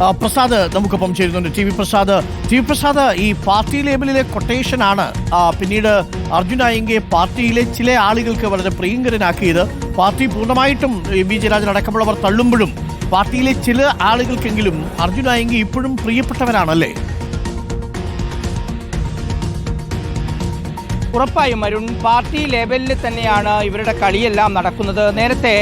പ്രസാദ് നമുക്കൊപ്പം ചേരുന്നുണ്ട്. T V Prasad. T V Prasad ഈ പാർട്ടി ലേബലിലെ കൊട്ടേഷൻ ആണ്. പിന്നീട് അർജുൻ അയ്യങ്കെ പാർട്ടിയിലെ ചില ആളുകൾക്ക് വളരെ പ്രിയങ്കരനാക്കിയത്. പാർട്ടി പൂർണമായിട്ടും വി ജയരാജൻ അടക്കമുള്ളവർ തള്ളുമ്പോഴും പാർട്ടിയിലെ ചില ആളുകൾക്കെങ്കിലും അർജുൻ അയ്യങ്കെ ഇപ്പോഴും പ്രിയപ്പെട്ടവരാണല്ലേ? ഉറപ്പായും അരുൺ പാർട്ടി ലെവലിൽ തന്നെയാണ് ഇവരുടെ കളിയെല്ലാം നടക്കുന്നത്. നേരത്തെ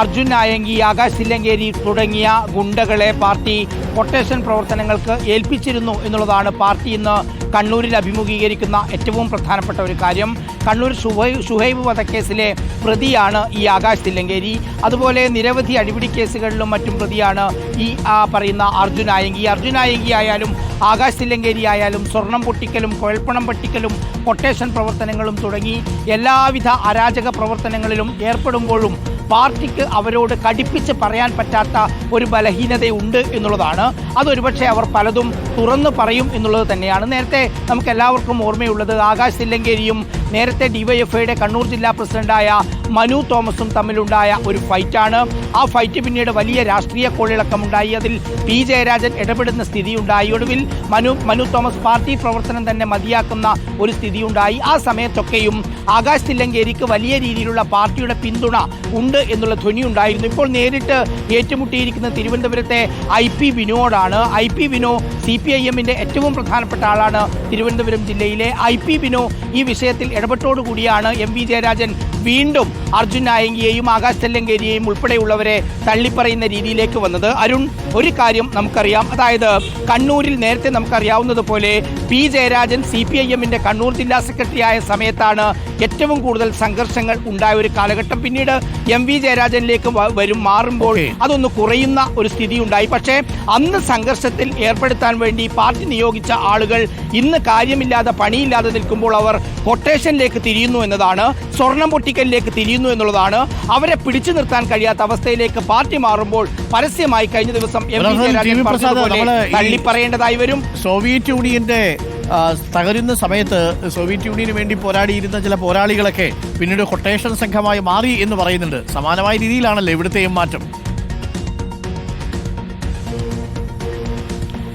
അർജുൻ നായങ്കി ആകാശ് സില്ലങ്കേരി തുടങ്ങിയ ഗുണ്ടകളെ പാർട്ടി കൊട്ടേഷൻ പ്രവർത്തനങ്ങൾക്ക് ഏൽപ്പിച്ചിരുന്നു എന്നുള്ളതാണ് പാർട്ടി ഇന്ന് കണ്ണൂരിൽ അഭിമുഖീകരിക്കുന്ന ഏറ്റവും പ്രധാനപ്പെട്ട ഒരു കാര്യം കണ്ണൂർ സുഹൈ സുഹൈബ് വധക്കേസിലെ പ്രതിയാണ് ഈ ആകാശ് തില്ലങ്കേരി. അതുപോലെ നിരവധി അടിപിടി കേസുകളിലും മറ്റും പ്രതിയാണ് ഈ ആ, പറയുന്ന അർജുൻ ആയങ്കി. അർജുൻ ആയങ്കി ആയാലും ആകാശ് തില്ലങ്കേരി ആയാലും സ്വർണം പൊട്ടിക്കലും കുഴൽപ്പണം പൊട്ടിക്കലും കൊട്ടേഷൻ പ്രവർത്തനങ്ങളും തുടങ്ങി എല്ലാവിധ അരാജക പ്രവർത്തനങ്ങളിലും ഏർപ്പെടുമ്പോഴും പാർട്ടിക്ക് അവരോട് കടിപ്പിച്ച് പറയാൻ പറ്റാത്ത ഒരു ബലഹീനതയുണ്ട് എന്നുള്ളതാണ്. അതൊരുപക്ഷെ അവർ പലതും തുറന്നു പറയും എന്നുള്ളത് തന്നെയാണ്. നേരത്തെ നമുക്ക് എല്ലാവർക്കും ഓർമ്മയുള്ളത് ആകാശ് തില്ലങ്കേരിയും നേരത്തെ ഡിവൈഎഫ്ഐയുടെ കണ്ണൂർ ജില്ലാ പ്രസിഡന്റായ മനു തോമസും തമ്മിലുണ്ടായ ഒരു ഫൈറ്റാണ്. ആ ഫൈറ്റ് പിന്നീട് വലിയ രാഷ്ട്രീയ കോളിളക്കമുണ്ടായി. അതിൽ പി ജയരാജൻ ഇടപെടുന്ന സ്ഥിതിയുണ്ടായി. ഒടുവിൽ മനു മനു തോമസ് പാർട്ടി പ്രവർത്തനം തന്നെ മതിയാക്കുന്ന ഒരു സ്ഥിതിയുണ്ടായി. ആ സമയത്തൊക്കെയും ആകാശ് തില്ലങ്കേരിക്ക് വലിയ രീതിയിലുള്ള പാർട്ടിയുടെ പിന്തുണ ഉണ്ട് എന്നുള്ള ധ്വനി ഉണ്ടായിരുന്നു ഇപ്പോൾ നേരിട്ട് ഏറ്റുമുട്ടിയിരിക്കുന്ന തിരുവനന്തപുരത്തെ ഐ പി വിനോടാണ് ഐ പി വിനോ സി പി ഐ എമ്മിന്റെ ഏറ്റവും പ്രധാനപ്പെട്ട ആളാണ് തിരുവനന്തപുരം ജില്ലയിലെ ഐ പി വിനോ ഈ വിഷയത്തിൽ ഇടപെട്ടോടുകൂടിയാണ് എം വി ജയരാജൻ വീണ്ടും അർജുൻ നായങ്കിയെയും ആകാശ് തെല്ലങ്കേരിയെയും ഉൾപ്പെടെയുള്ളവരെ തള്ളിപ്പറയുന്ന രീതിയിലേക്ക് വന്നത്. അരുൺ ഒരു കാര്യം നമുക്കറിയാം. അതായത് കണ്ണൂരിൽ നേരത്തെ നമുക്കറിയാവുന്നതുപോലെ P Jayarajan C P I എമ്മിന്റെ കണ്ണൂർ ജില്ലാ സെക്രട്ടറിയായ സമയത്താണ് ഏറ്റവും കൂടുതൽ സംഘർഷങ്ങൾ ഉണ്ടായ ഒരു കാലഘട്ടം. പിന്നീട് എം വി ജയരാജനിലേക്ക് വരും മാറുമ്പോൾ. അതൊന്ന് കുറയുന്ന ഒരു സ്ഥിതി ഉണ്ടായി പക്ഷേ അന്ന് സംഘർഷത്തിൽ ഏർപ്പെടുത്താൻ വേണ്ടി പാർട്ടി നിയോഗിച്ച ആളുകൾ ഇന്ന് കാര്യമില്ലാതെ പണിയില്ലാതെ നിൽക്കുമ്പോൾ അവർ കൊട്ടേഷനിലേക്ക് തിരിയുന്നു എന്നതാണ് സ്വർണം പൊട്ടിക്കലിലേക്ക് തിരിയുന്നു എന്നുള്ളതാണ് അവരെ പിടിച്ചു നിർത്താൻ കഴിയാത്ത അവസ്ഥയിലേക്ക് പാർട്ടി മാറുമ്പോൾ പരസ്യമായി കഴിഞ്ഞ ദിവസം എം തള്ളിപ്പറയേണ്ടതായി വരും. സോവിയറ്റ് യൂണിയന്റെ തകരുന്ന സമയത്ത് സോവിയറ്റ് യൂണിയന് വേണ്ടി പോരാടിയിരുന്ന ചില പോരാളികളൊക്കെ പിന്നീട് കൊട്ടേഷൻ സംഘമായി മാറി എന്ന് പറയുന്നുണ്ട്. സമാനമായ രീതിയിലാണല്ലോ ഇവിടുത്തെയും മാറ്റം.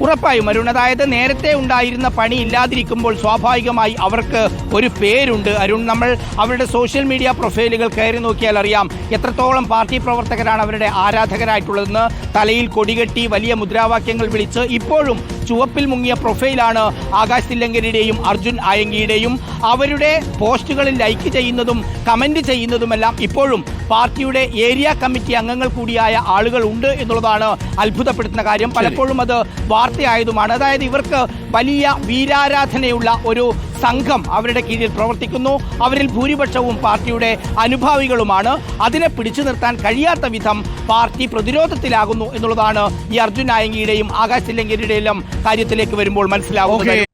ഉറപ്പായും അരുൺ അതായത് നേരത്തെ ഉണ്ടായിരുന്ന പണി ഇല്ലാതിരിക്കുമ്പോൾ സ്വാഭാവികമായി അവർക്ക് ഒരു പേരുണ്ട്. അരുൺ നമ്മൾ അവരുടെ സോഷ്യൽ മീഡിയ പ്രൊഫൈലുകൾ കയറി നോക്കിയാൽ അറിയാം എത്രത്തോളം പാർട്ടി പ്രവർത്തകരാണ് അവരുടെ ആരാധകരായിട്ടുള്ളതെന്ന് തലയിൽ കൊടികെട്ടി വലിയ മുദ്രാവാക്യങ്ങൾ വിളിച്ച് ഇപ്പോഴും ചുവപ്പിൽ മുങ്ങിയ പ്രൊഫൈലാണ് ആകാശ് തില്ലങ്കരിയുടെയും അർജുൻ ആയങ്കിയുടെയും അവരുടെ പോസ്റ്റുകളിൽ ലൈക്ക് ചെയ്യുന്നതും കമന്റ് ചെയ്യുന്നതുമെല്ലാം ഇപ്പോഴും പാർട്ടിയുടെ ഏരിയ കമ്മിറ്റി അംഗങ്ങൾ കൂടിയായ ആളുകൾ ഉണ്ട് എന്നുള്ളതാണ് അത്ഭുതപ്പെടുത്തുന്ന കാര്യം. പലപ്പോഴും അത് വാർത്തയായതുമാണ്. അതായത് ഇവർക്ക് വലിയ വീരാരാധനയുള്ള ഒരു സംഘം അവരുടെ കീഴിൽ പ്രവർത്തിക്കുന്നു. അവരിൽ ഭൂരിപക്ഷവും പാർട്ടിയുടെ അനുഭാവികളുമാണ്. അതിനെ പിടിച്ചു നിർത്താൻ കഴിയാത്ത വിധം പാർട്ടി പ്രതിരോധത്തിലാകുന്നു എന്നുള്ളതാണ് ഈ അർജുൻ നായങ്കിയുടെയും ആകാശ് തില്ലങ്കരിയുടെയും കാര്യത്തിലേക്ക് വരുമ്പോൾ മനസ്സിലാവുന്നത്.